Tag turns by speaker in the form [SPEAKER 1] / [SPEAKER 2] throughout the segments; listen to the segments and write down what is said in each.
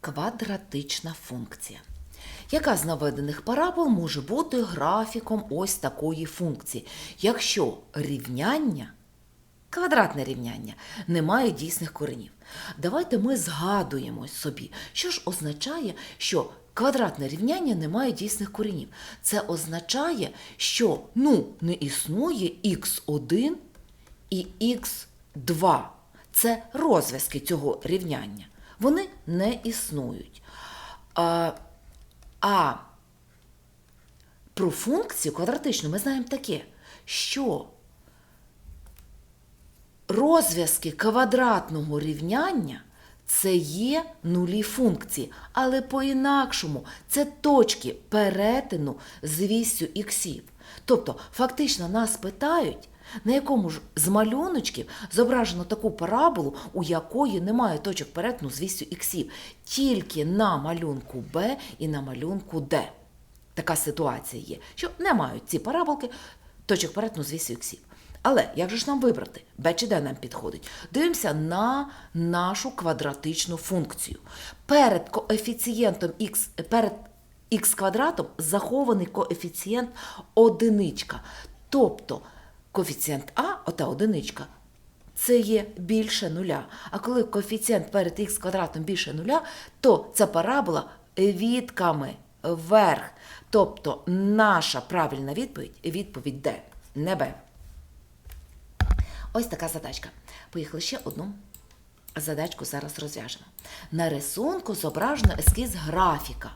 [SPEAKER 1] Квадратична функція. Яка з наведених парабол може бути графіком ось такої функції, якщо рівняння, квадратне рівняння, не має дійсних коренів? Давайте ми згадуємо собі, що ж означає, що квадратне рівняння не має дійсних коренів. Це означає, що ну, не існує х1 і х2. Це розв'язки цього рівняння. Вони не існують. А, а про функцію квадратичну ми знаємо таке, що розв'язки квадратного рівняння це є нулі функції, але по-інакшому це точки перетину з вісю іксів. Тобто, фактично нас питають, на якому ж з малюночків зображено таку параболу, у якої немає точок перетину з вісю іксів, тільки на малюнку Б і на малюнку Д. Така ситуація є, що не мають ці параболки точок перетину з вісю іксів. Але як же ж нам вибрати? Б чи Д нам підходить? Дивимося на нашу квадратичну функцію. Перед коефіцієнтом х, перед х квадратом захований коефіцієнт одиничка. Тобто коефіцієнт А, ота одиничка, це є більше нуля. А коли коефіцієнт перед х квадратом більше нуля, то ця парабола відками вверх. Тобто наша правильна відповідь відповідь Д, не Б. Ось така задачка. Поїхали ще одну задачку зараз розв'яжемо. На рисунку зображено ескіз графіка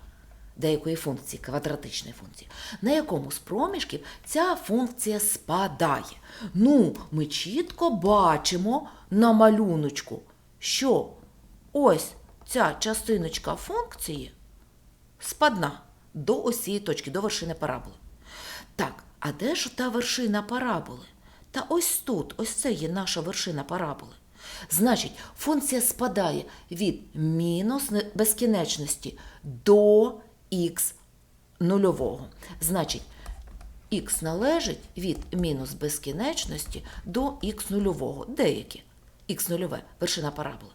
[SPEAKER 1] деякої функції, квадратичної функції, на якому з проміжків ця функція спадає. Ну, ми чітко бачимо на малюночку, що ось ця частиночка функції спадна до осі точки, до вершини параболи. Так, а де ж та вершина параболи? Та ось тут, ось це є наша вершина параболи. Значить, функція спадає від мінус безкінечності до х нульового. Значить, х належить від мінус безкінечності до х нульового. Деякі. Х нульове, вершина параболи.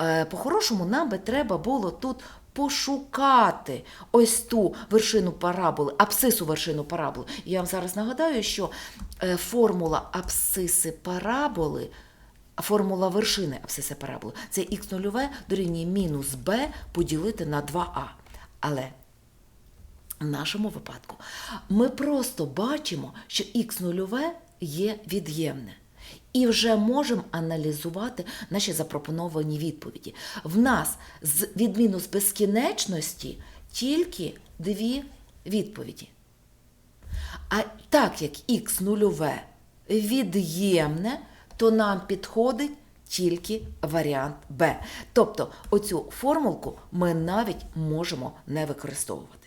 [SPEAKER 1] Е, По-хорошому, нам би треба було тут пошукати ось ту вершину параболи, абсису вершину параболи. Я вам зараз нагадаю, що е, формула абсиси параболи, формула вершини абсиси параболи це х нульове дорівнює мінус b поділити на 2а. Але в нашому випадку ми просто бачимо, що х нульове є від'ємне. І вже можемо аналізувати наші запропоновані відповіді. В нас з від мінус безкінечності тільки дві відповіді. А так як х нульове від'ємне, то нам підходить тільки варіант Б. Тобто оцю формулку ми навіть можемо не використовувати.